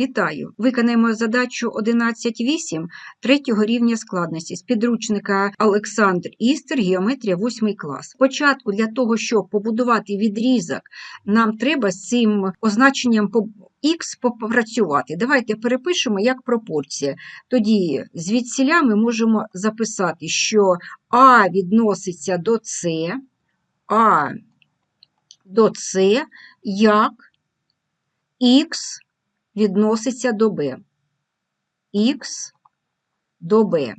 Вітаю! Виконаємо задачу 11.8 третього рівня складності з підручника Олександр Істер Геометрія 8 клас. Спочатку для того, щоб побудувати відрізок, нам треба з цим означенням Х попрацювати. Давайте перепишемо як пропорція. Тоді звідсіля ми можемо записати, що А відноситься до С, А до С як Х відноситься до b. Х до b.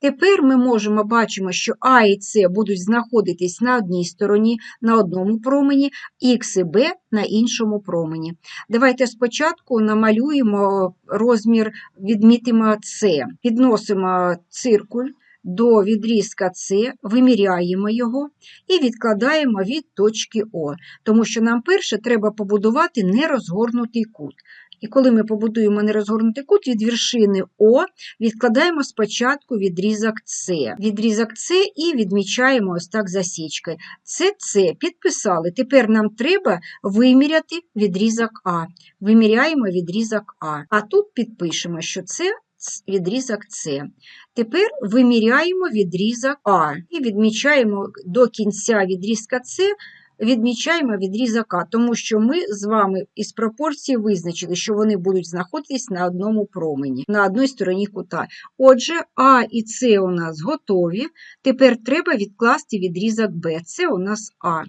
Тепер ми можемо бачимо, що А і С будуть знаходитись на одній стороні, на одному промені, Х і Б на іншому промені. Давайте спочатку намалюємо розмір, відмітимо С. Підносимо циркуль до відрізка С, виміряємо його і відкладаємо від точки О, тому що нам перше треба побудувати нерозгорнутий кут. І коли ми побудуємо нерозгорнутий кут від вершини О, відкладаємо спочатку відрізок С. Відрізок С і відмічаємо ось так засічкою. Це С підписали. Тепер нам треба виміряти відрізок А. Виміряємо відрізок А. А тут підпишемо, що це відрізок С. Тепер виміряємо відрізок А і відмічаємо до кінця відрізка С, відмічаємо відрізок А, тому що ми з вами із пропорції визначили, що вони будуть знаходитись на одному промені, на одній стороні кута. Отже, А і С у нас готові. Тепер треба відкласти відрізок Б. Це у нас А.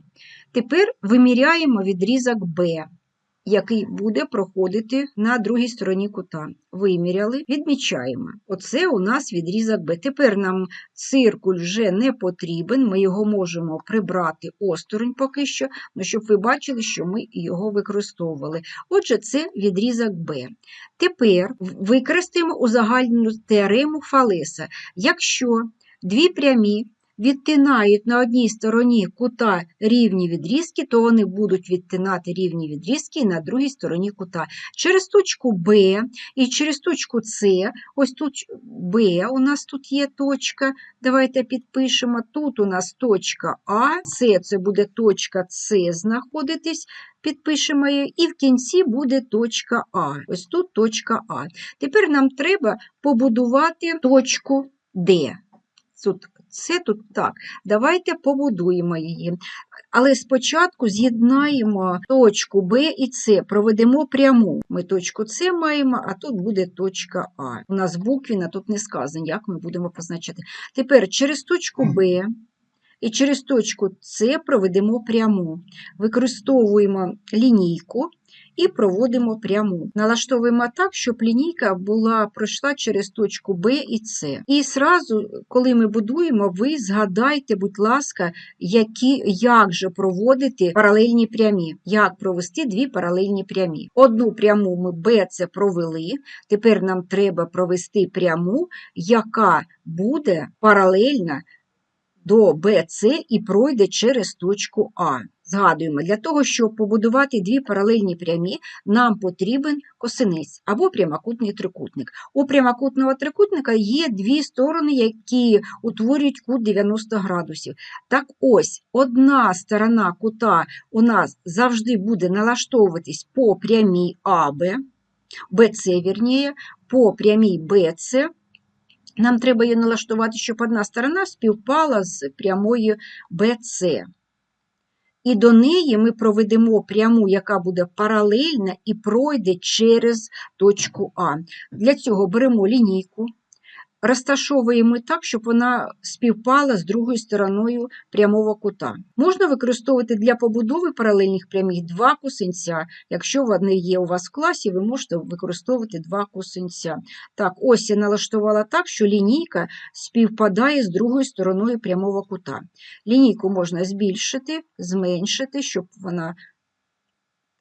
Тепер виміряємо відрізок Б який буде проходити на другій стороні кута. Виміряли, відмічаємо. Оце у нас відрізок Б. Тепер нам циркуль вже не потрібен, ми його можемо прибрати осторонь поки що, ну, щоб ви бачили, що ми його використовували. Отже, це відрізок Б. Тепер використаємо узагальнену теорему Фалеса. Якщо дві прямі відтинають на одній стороні кута рівні відрізки, то вони будуть відтинати рівні відрізки на другій стороні кута. Через точку Б і через точку С, ось тут Б у нас тут є точка. Давайте підпишемо. Тут у нас точка А, С це буде точка С знаходитись. Підпишемо її, і в кінці буде точка А. Ось тут точка А. Тепер нам треба побудувати точку Д. Тут це тут так. Давайте побудуємо її. Але спочатку з'єднаємо точку Б і С, проведемо пряму. Ми точку С маємо, а тут буде точка А. У нас буквіна тут не сказано, як ми будемо позначати. Тепер через точку Б і через точку С проведемо пряму. Використовуємо лінійку і проводимо пряму. Налаштовуємо так, щоб лінійка була пройшла через точку Б і С. І зразу, коли ми будуємо, ви згадайте, будь ласка, які, як же проводити паралельні прямі, як провести дві паралельні прямі. Одну пряму ми Б це провели. Тепер нам треба провести пряму, яка буде паралельна до БЦ і пройде через точку А. Згадуємо, для того, щоб побудувати дві паралельні прямі, нам потрібен косинець або прямокутний трикутник. У прямокутного трикутника є дві сторони, які утворюють кут 90 градусів. Так ось, одна сторона кута у нас завжди буде налаштовуватись по прямій АБ, БЦ, вірніше, по прямій БЦ. Нам треба її налаштувати, щоб одна сторона співпала з прямою BC. І до неї ми проведемо пряму, яка буде паралельна і пройде через точку А. Для цього беремо лінійку, розташовуємо так, щоб вона співпала з другою стороною прямого кута. Можна використовувати для побудови паралельних прямих два косинця. Якщо вони є у вас в класі, ви можете використовувати два косинця. Так, ось я налаштувала так, що лінійка співпадає з другою стороною прямого кута. Лінійку можна збільшити, зменшити, щоб вона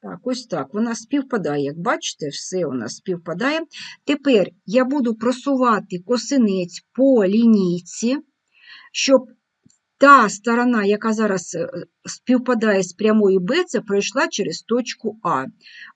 так, ось так, вона співпадає, як бачите, все у нас співпадає. Тепер я буду просувати косинець по лінійці, щоб та сторона, яка зараз е, співпадає з прямою Б, це пройшла через точку А.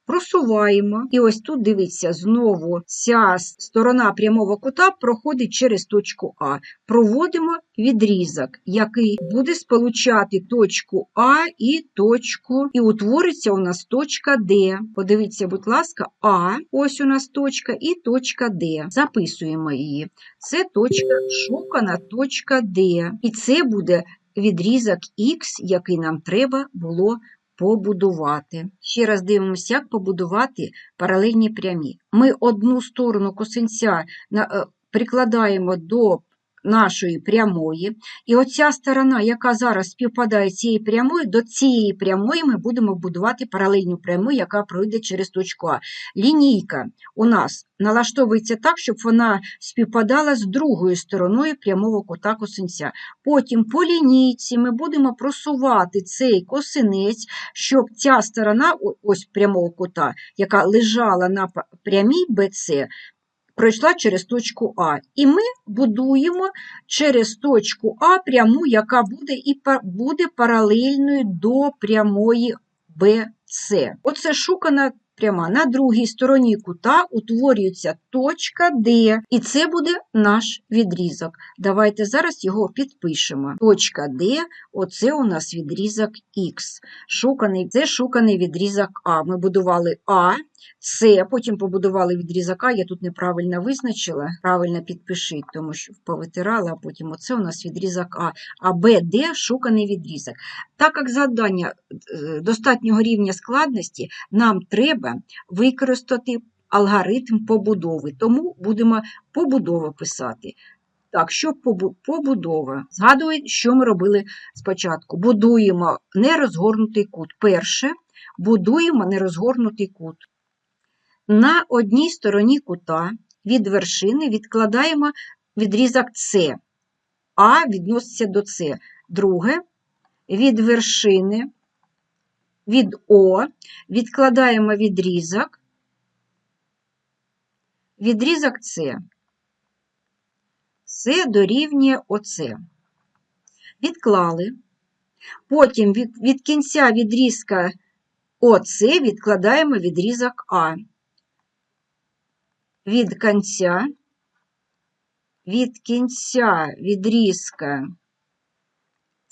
Просуваємо, і ось тут дивіться, знову ця сторона прямого кута проходить через точку А. Проводимо відрізок, який буде сполучати точку А і точку, і утвориться у нас точка Д. Подивіться, будь ласка, А, ось у нас точка, і точка Д. Записуємо її. Це точка, шукана точка Д. І це буде відрізок Х, який нам треба було побудувати. Ще раз дивимося, як побудувати паралельні прямі. Ми одну сторону косинця е, прикладаємо до нашої прямої, і оця сторона, яка зараз співпадає з цією прямою, до цієї прямої ми будемо будувати паралельну пряму, яка пройде через точку А. Лінійка у нас налаштовується так, щоб вона співпадала з другою стороною прямого кута косинця. Потім по лінійці ми будемо просувати цей косинець, щоб ця сторона, ось прямого кута, яка лежала на прямій BC, пройшла через точку А. І ми будуємо через точку А пряму, яка буде і буде паралельною до прямої BC. Оце шукана пряма. На другій стороні кута утворюється точка D, і це буде наш відрізок. Давайте зараз його підпишемо. Точка D, оце у нас відрізок Х. Шуканий, це шуканий відрізок А. Ми будували А, С, потім побудували відрізок А, я тут неправильно визначила, правильно підпишіть, тому що повитирала, а потім оце у нас відрізок А, а Б, Д шуканий відрізок. Так як завдання е, достатнього рівня складності, нам треба використати алгоритм побудови, тому будемо побудову писати. Так, що побудова? Згадуємо, що ми робили спочатку. Будуємо нерозгорнутий кут. Перше, будуємо нерозгорнутий кут. На одній стороні кута від вершини відкладаємо відрізок С. А відноситься до С. Друге, від вершини, від О відкладаємо відрізок, відрізок С. С дорівнює ОС. Відклали. Потім від, від кінця відрізка ОС відкладаємо відрізок А. Від кінця, від кінця відрізка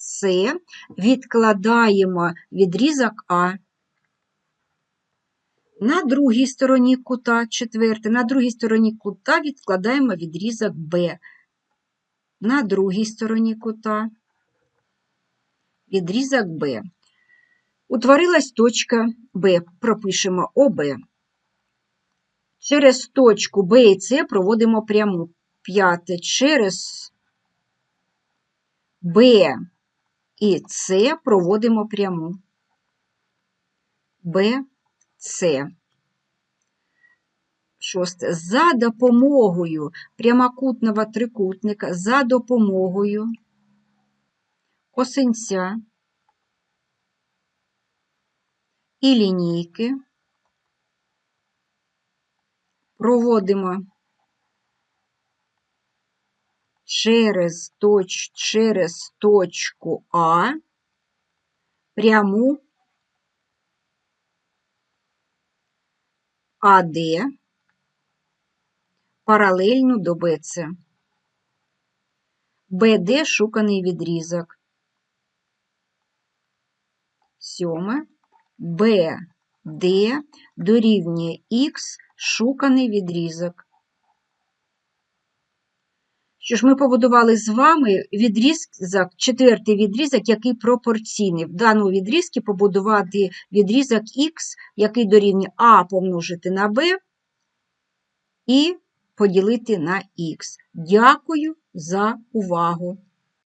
С відкладаємо відрізок А. На другій стороні кута, четверте, на другій стороні кута відкладаємо відрізок Б. На другій стороні кута відрізок Б. Утворилась точка Б. Пропишемо ОБ. Через точку Б і С проводимо пряму. П'яте. Через Б і С проводимо пряму. Б, С. Шосте. За допомогою прямокутного трикутника, за допомогою косинця і лінійки проводимо через, точ, через точку А пряму АД паралельну до БЦ. БД шуканий відрізок. Сьоме. БД дорівнює Х шуканий відрізок. Що ж ми побудували з вами відрізок, четвертий відрізок, який пропорційний. В даному відрізку побудувати відрізок Х, який дорівнює А помножити на Б і поділити на Х. Дякую за увагу!